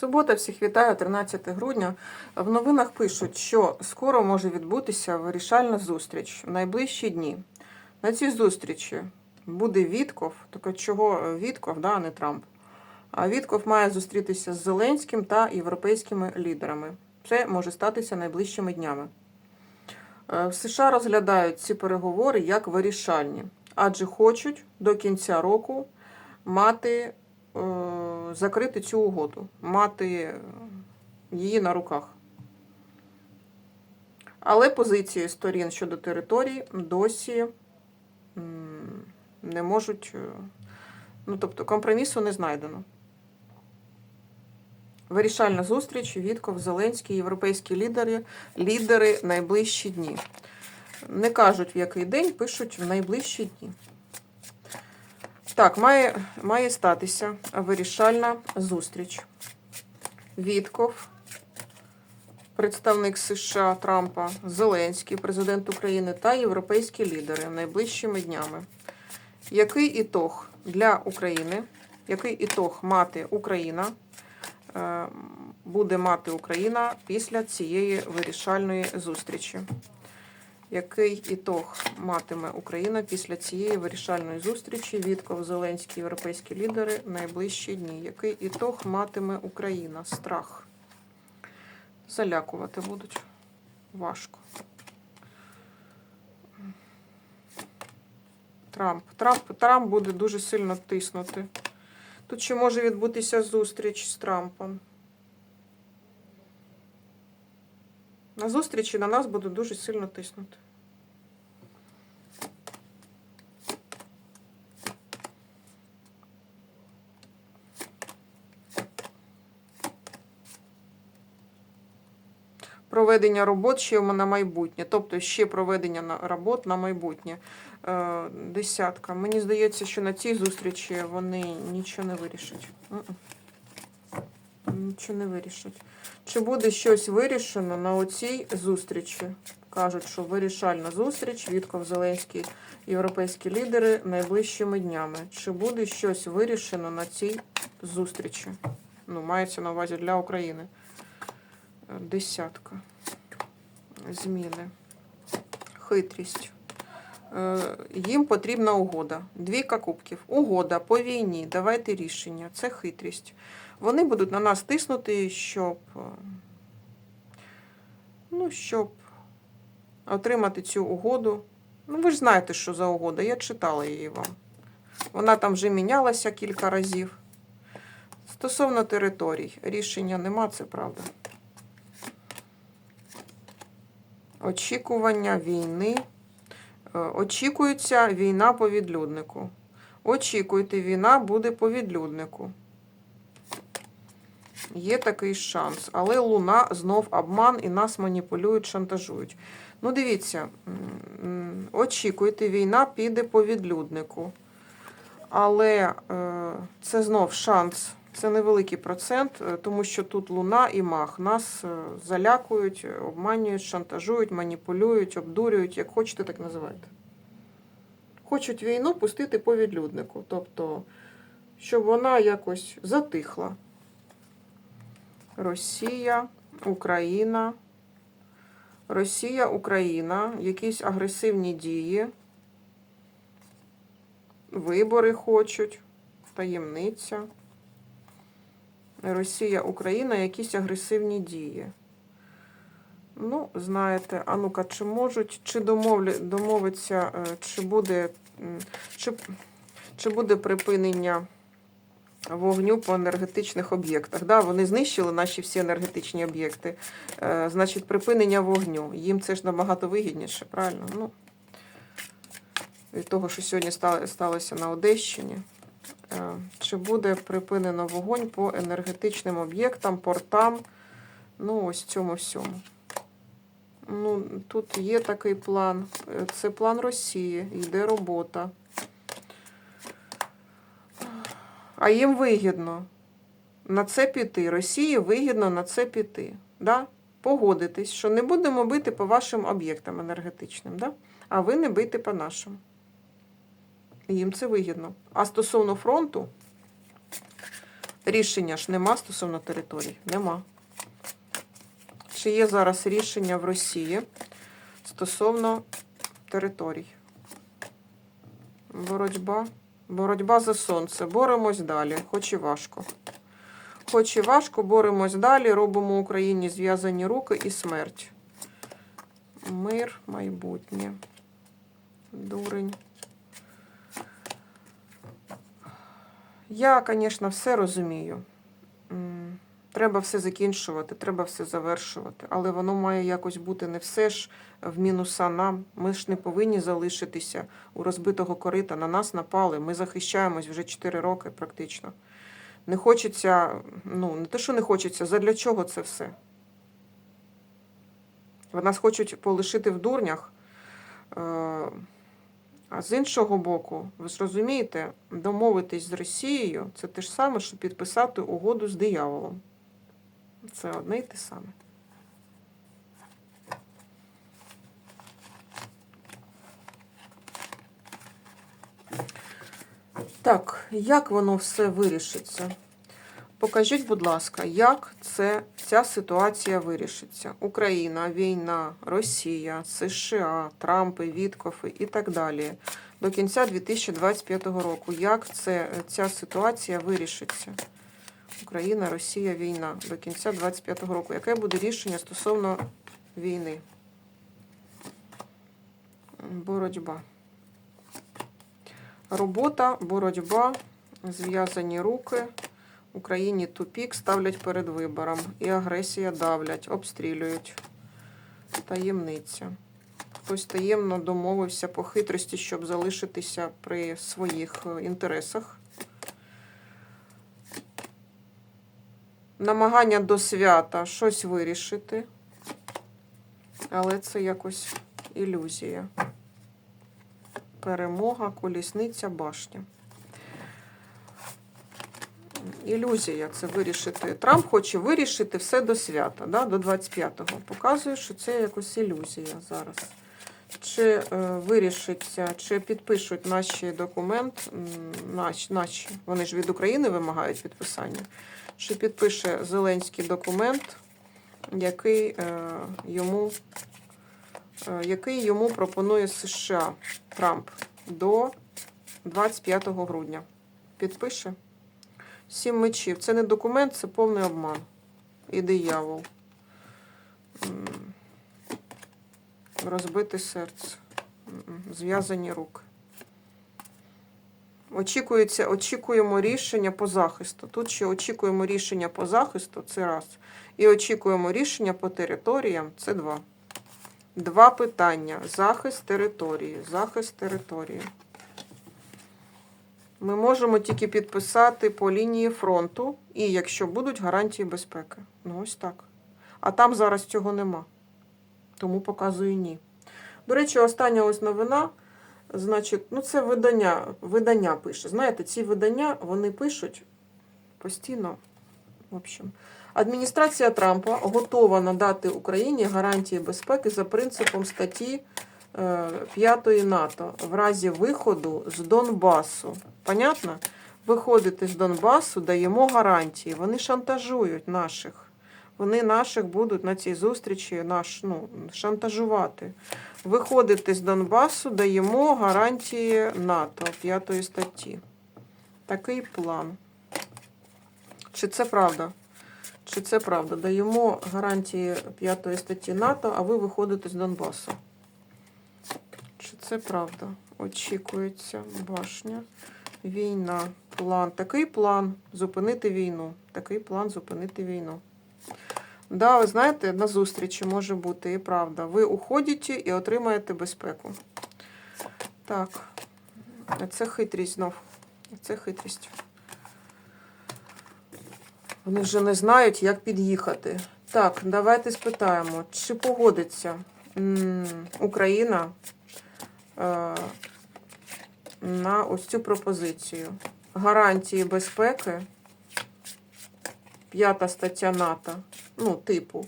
Субота, всіх вітаю, 13 грудня. В новинах пишуть, що скоро може відбутися вирішальна зустріч в найближчі дні. На цій зустрічі буде Вітков, тільки чого Вітков, да, а не Трамп. А Вітков має зустрітися з Зеленським та європейськими лідерами. Це може статися найближчими днями. Е, В США розглядають ці переговори як вирішальні, адже хочуть до кінця року мати е, закрити цю угоду, мати е, її на руках. Але позиції сторін щодо територій досі не можуть, е, ну тобто компромісу не знайдено. Вирішальна зустріч Вітков, Зеленський, європейські лідери, лідери найближчі дні. Не кажуть в який день, пишуть в найближчі дні. Так, має, має статися вирішальна зустріч. Вітков, представник США Трампа, Зеленський, президент України та європейські лідери найближчими днями. Який ітог для України? Який ітог мати Україна? е, Буде мати Україна після цієї вирішальної зустрічі? Який ітог матиме Україна після цієї вирішальної зустрічі? Вітков, Зеленський, європейські лідери найближчі дні. Який ітог матиме Україна? Страх. Залякувати будуть. Важко. Трамп. Трамп. Трамп буде дуже сильно тиснути. Тут ще може відбутися зустріч з Трампом. На зустрічі на нас буде дуже сильно тиснути. Проведення робот ще на майбутнє, тобто ще проведення робот на майбутнє. Е, Десятка. Мені здається, що на цій зустрічі вони нічого не вирішать. Нічого не вирішать. Чи буде щось вирішено на оцій зустрічі? Кажуть, що вирішальна зустріч, Вітков, Зеленський, європейські лідери найближчими днями. Чи буде щось вирішено на цій зустрічі? Ну, мається на увазі для України. Десятка. Зміни. Хитрість. Е, Їм потрібна угода. Двійка кубків. Угода по війні. Давайте рішення. Це хитрість. Вони будуть на нас тиснути, щоб, е, ну, щоб отримати цю угоду. Ну, ви ж знаєте, що за угода. Я читала її вам. Вона там вже мінялася кілька разів. Стосовно територій, рішення нема, це правда. Очікування війни. Е, Очікується війна по відлюднику. Очікуйте, війна буде по відлюднику. Є такий шанс. Але Луна знов обман і нас маніпулюють, шантажують. Ну, дивіться, очікуйте, війна піде по відлюднику. Але е, це знов шанс. Це невеликий процент, е, тому що тут Луна і Мах нас е, залякують, обманюють, шантажують, маніпулюють, обдурюють, як хочете, так називайте. Хочуть війну пустити по відлюднику, тобто, щоб вона якось затихла. Росія, Україна. Росія, Україна, якісь агресивні дії. Вибори хочуть, таємниця. Росія, Україна, якісь агресивні дії. Ну, знаєте, а ну-ка, чи можуть, чи домовлю, домовиться, е, чи буде, чи, чи буде припинення вогню по енергетичних об'єктах. Да, вони знищили наші всі енергетичні об'єкти. Е, Значить, припинення вогню. Їм це ж набагато вигідніше, правильно? Ну, від того, що сьогодні сталося на Одещині. Е, Чи буде припинено вогонь по енергетичним об'єктам, портам? Ну, ось цьому всьому. Ну, тут є такий план. Е, Це план Росії, йде робота. А їм вигідно на це піти. Росії вигідно на це піти. Да? Погодитись, що не будемо бити по вашим об'єктам енергетичним, да? а ви не бийте по нашим. Їм це вигідно. А стосовно фронту, Рішення ж нема стосовно територій? Нема. Чи є зараз рішення в Росії стосовно територій? Боротьба. Боротьба за сонце. Боремось далі, хоч і важко. Хоч і важко, боремось далі, робимо Україні зв'язані руки і смерть. Мир, майбутнє. Дурень. Я, звісно, все розумію. Треба все закінчувати, треба все завершувати. Але воно має якось бути не все ж в мінуса нам. Ми ж не повинні залишитися у розбитого корита. На нас напали. Ми захищаємось вже 4 роки практично. Не хочеться, ну, не те, що не хочеться, задля чого це все? Нас хочуть полишити в дурнях. З іншого боку, ви ж розумієте, домовитись з Росією це те ж саме, що підписати угоду з дияволом. Це одне й те саме. Так, як воно все вирішиться? Покажіть, будь ласка, як це, ця ситуація вирішиться? Україна, війна, Росія, США, Трампи, Віткофи і так далі. До кінця 2025 року. Як це, ця ситуація вирішиться? Україна, Росія, війна до кінця 2025 року. Яке буде рішення стосовно війни? Боротьба. Робота, боротьба, зв'язані руки. Україні тупік ставлять перед вибором. І агресія давлять, обстрілюють. Таємниця. Хтось таємно домовився по хитрості, щоб залишитися при своїх е, інтересах. Намагання до свята щось вирішити. Але це якось ілюзія. Перемога, колісниця, башня. Ілюзія це вирішити. Трамп хоче вирішити все до свята, да, до 25-го. Показує, що це якось ілюзія зараз. Чи е, вирішиться, чи підпишуть наші документ, наші, наші, вони ж від України вимагають підписання, чи підпише Зеленський документ, який е, йому, е, який йому пропонує США Трамп до 25 грудня. Підпише? Сім мечів. Це не документ, це повний обман. І диявол. Розбите серце. Зв'язані руки. Очікується, очікуємо рішення по захисту. Тут ще очікуємо рішення по захисту, це раз. І очікуємо рішення по територіям, це два. Два питання. Захист території. Захист території. Ми можемо тільки підписати по лінії фронту, і якщо будуть гарантії безпеки. Ну, ось так. А там зараз цього нема. Тому показую ні. До речі, остання ось новина. Значить, ну це видання, видання пише. Знаєте, ці видання вони пишуть постійно. В общем, адміністрація Трампа готова надати Україні гарантії безпеки за принципом статті 5 НАТО в разі виходу з Донбасу. Понятно? Виходити з Донбасу даємо гарантії. Вони шантажують наших. Вони наших будуть на цій зустрічі наш, ну, шантажувати. Виходити з Донбасу даємо гарантії НАТО 5 статті. Такий план. Чи це правда? Чи це правда? Даємо гарантії 5 статті НАТО, а ви виходите з Донбасу. Це правда? Очікується башня. Війна. План. Такий план зупинити війну. Такий план зупинити війну. Да, ви знаєте, на зустрічі може бути і правда. Ви уходите і отримаєте безпеку. Так. Це хитрість знов. Це хитрість. Вони вже не знають, як під'їхати. Так, давайте спитаємо, чи погодиться м, Україна е, Е, на ось цю пропозицію. Гарантії безпеки, п'ята стаття НАТО, ну, типу,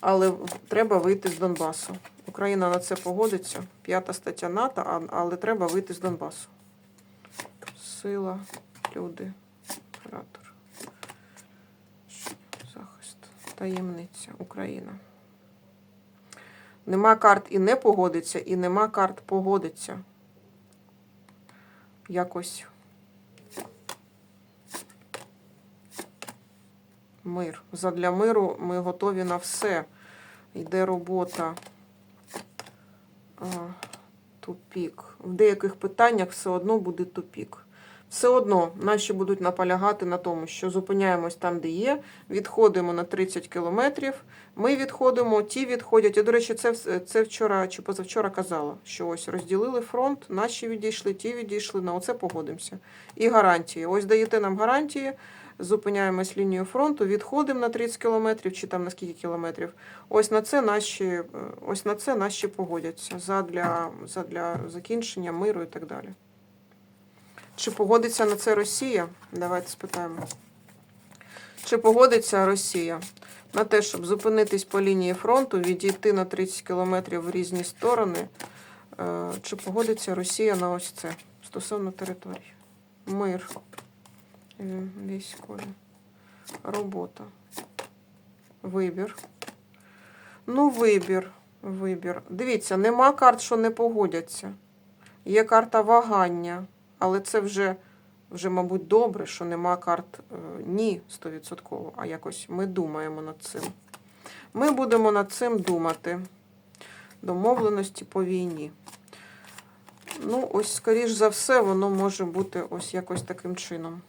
але треба вийти з Донбасу. Україна на це погодиться. П'ята стаття НАТО, але треба вийти з Донбасу. Сила, люди, оператор, захист, таємниця, Україна. Нема карт і не погодиться, і нема карт погодиться. Якось. Мир. Задля миру ми готові на все. Йде робота. Тупік. В деяких питаннях все одно буде тупік. Все одно наші будуть наполягати на тому, що зупиняємось там, де є, відходимо на 30 кілометрів. Ми відходимо, ті відходять. Я, до речі, це, це вчора чи позавчора казала, що ось розділили фронт, наші відійшли, ті відійшли, на оце погодимося. І гарантії. Ось даєте нам гарантії, зупиняємось лінію фронту, відходимо на 30 кілометрів чи там на скільки кілометрів. Ось на це наші, ось на це наші погодяться задля, задля закінчення миру і так далі. Чи погодиться на це Росія? Давайте спитаємо. Чи погодиться Росія на те, щоб зупинитись по лінії фронту, відійти на 30 кілометрів в різні сторони? Е, Чи погодиться Росія на ось це стосовно території? Мир, е, військові, робота, вибір. Ну, вибір, вибір. Дивіться, нема карт, що не погодяться. Є карта вагання, але це вже, вже мабуть, добре, що нема карт е, ні 100%, а якось ми думаємо над цим. Ми будемо над цим думати. Домовленості по війні. Ну, ось, скоріш за все, воно може бути ось якось таким чином.